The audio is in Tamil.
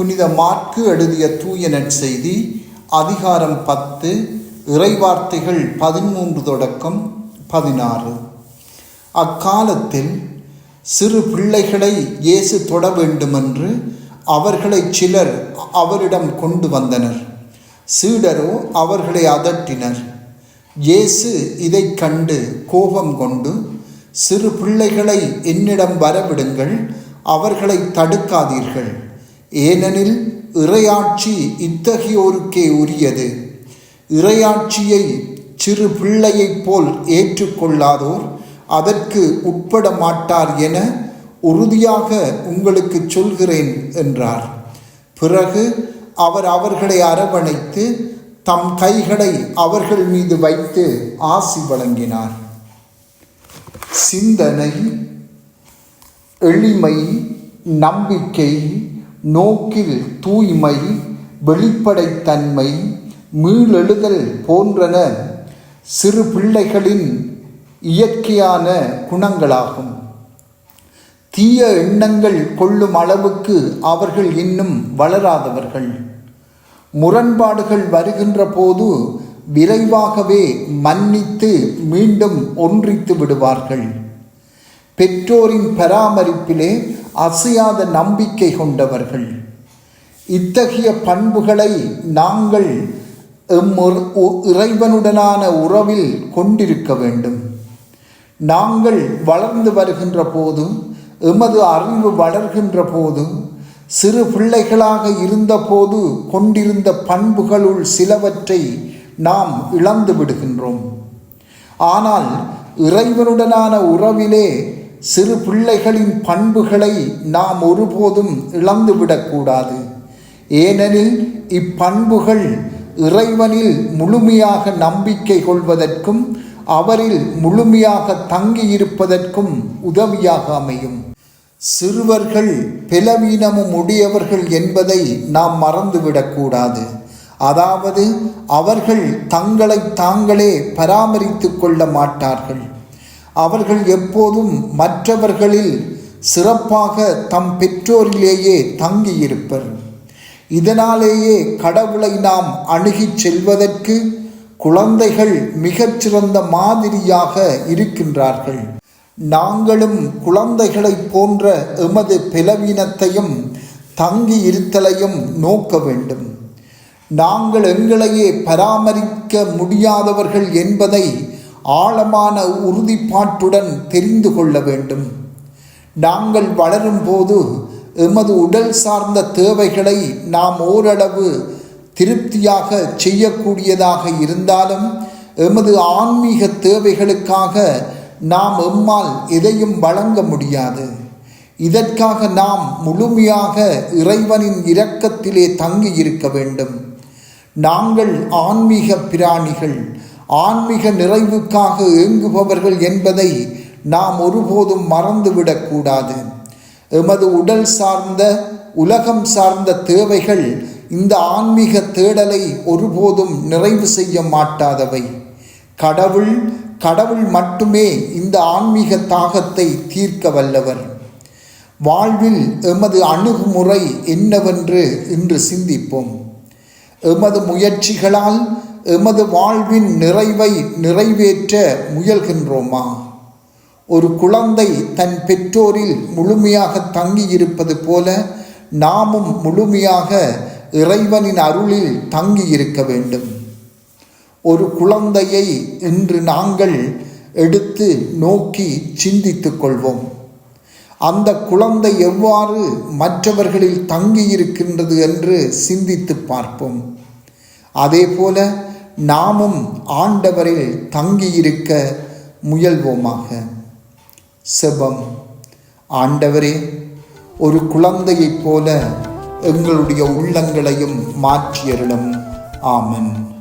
புனித மாற்கு எழுதிய தூய நற்செய்தி அதிகாரம் பத்து இறைவார்த்தைகள் பதிமூன்று தொடக்கம் பதினாறு. அக்காலத்தில் சிறு பிள்ளைகளை இயேசு தொட வேண்டுமென்று அவர்களை சிலர் அவரிடம் கொண்டு வந்தனர். சீடரோ அவர்களை அதட்டினர். இயேசு இதைக் கண்டு கோபம் கொண்டு சிறு பிள்ளைகளை என்னிடம் வரவிடுங்கள் அவர்களை தடுக்காதீர்கள். ஏனெனில் இறையாட்சி இத்தகையோருக்கே உரியது. இறையாட்சியை சிறு பிள்ளையைப் போல் ஏற்றுக்கொள்ளாதோர் அதற்கு உட்பட மாட்டார் என உறுதியாக உங்களுக்கு சொல்கிறேன் என்றார். பிறகு அவர் அவர்களை அரவணைத்து தம் கைகளை அவர்கள் மீது வைத்து ஆசி வழங்கினார். சிந்தனை எளிமை நம்பிக்கை நோக்கில் தூய்மை வெளிப்படைத்தன்மை மீளெழுதல் போன்றன சிறு பிள்ளைகளின் இயற்கையான குணங்களாகும். தீய எண்ணங்கள் கொள்ளும் அளவுக்கு அவர்கள் இன்னும் வளராதவர்கள். முரண்பாடுகள் வருகின்ற போது விரைவாகவே மன்னித்து மீண்டும் ஒன்றித்து விடுவார்கள். பெற்றோரின் பராமரிப்பிலே அசையாத நம்பிக்கை கொண்டவர்கள். இத்தகைய பண்புகளை நாங்கள் எம் இறைவனுடனான உறவில் கொண்டிருக்க வேண்டும். நாங்கள் வளர்ந்து வருகின்ற போதும் எமது அறிவு வளர்கின்ற போதும் சிறு பிள்ளைகளாக இருந்தபோது கொண்டிருந்த பண்புகளுள் சிலவற்றை நாம் இழந்து விடுகின்றோம். ஆனால் இறைவனுடனான உறவிலே சிறு பிள்ளைகளின் பண்புகளை நாம் ஒருபோதும் இழந்துவிடக்கூடாது. ஏனெனில் இப்பண்புகள் இறைவனில் முழுமையாக நம்பிக்கை கொள்வதற்கும் அவரில் முழுமையாக தங்கியிருப்பதற்கும் உதவியாக அமையும். சிறுவர்கள் பிளவீனமும் உடையவர்கள் என்பதை நாம் மறந்துவிடக்கூடாது. அதாவது அவர்கள் தங்களை தாங்களே பராமரித்து கொள்ள மாட்டார்கள். அவர்கள் எப்போதும் மற்றவர்களில் சிறப்பாக தம் பெற்றோரிலேயே தங்கியிருப்பர். இதனாலேயே கடவுளை நாம் அணுகிச் செல்வதற்கு குழந்தைகள் மிகச்சிறந்த மாதிரியாக இருக்கின்றார்கள். நாங்களும் குழந்தைகளைப் போன்ற எமது பிளவீனத்தையும் தங்கி இருத்தலையும் நோக்க வேண்டும். நாங்கள் எங்களையே பராமரிக்க முடியாதவர்கள் என்பதை ஆழமான உறுதிப்பாட்டுடன் தெரிந்து கொள்ள வேண்டும். நாங்கள் வளரும்போது எமது உடல் சார்ந்த தேவைகளை நாம் ஓரளவு திருப்தியாக செய்யக்கூடியதாக இருந்தாலும் எமது ஆன்மீக தேவைகளுக்காக நாம் எம்மால் எதையும் வழங்க முடியாது. இதற்காக நாம் முழுமையாக இறைவனின் இரக்கத்திலே தங்கி இருக்க வேண்டும். நாங்கள் ஆன்மீக பிராணிகள் ஆன்மீக நிறைவுக்காக ஏங்குபவர்கள் என்பதை நாம் ஒருபோதும் மறந்துவிடக்கூடாது. எமது உடல் சார்ந்த உலகம் சார்ந்த தேவைகள் இந்த ஆன்மீக தேடலை ஒருபோதும் நிறைவு செய்ய மாட்டாதவை. கடவுள் கடவுள் மட்டுமே இந்த ஆன்மீக தாகத்தை தீர்க்க வல்லவர். வாழ்வில் எமது அணுகுமுறை என்னவென்று இன்று சிந்திப்போம். எமது முயற்சிகளால் எமது வாழ்வின் நிறைவை நிறைவேற்ற முயல்கின்றோமா? ஒரு குழந்தை தன் பெற்றோரில் முழுமையாக தங்கியிருப்பது போல நாமும் முழுமையாக இறைவனின் அருளில் தங்கி இருக்க வேண்டும். ஒரு குழந்தையை இன்று நாங்கள் எடுத்து நோக்கி சிந்தித்து கொள்வோம். அந்த குழந்தை எவ்வாறு மற்றவர்களில் தங்கி இருக்கின்றது என்று சிந்தித்து பார்ப்போம். அதே போல நாமும் ஆண்டவரில் தங்கியிருக்க முயல்வோமாக. செபம். ஆண்டவரே ஒரு குழந்தையைப் போல எங்களுடைய உள்ளங்களையும் மாற்றியருளும். ஆமன்.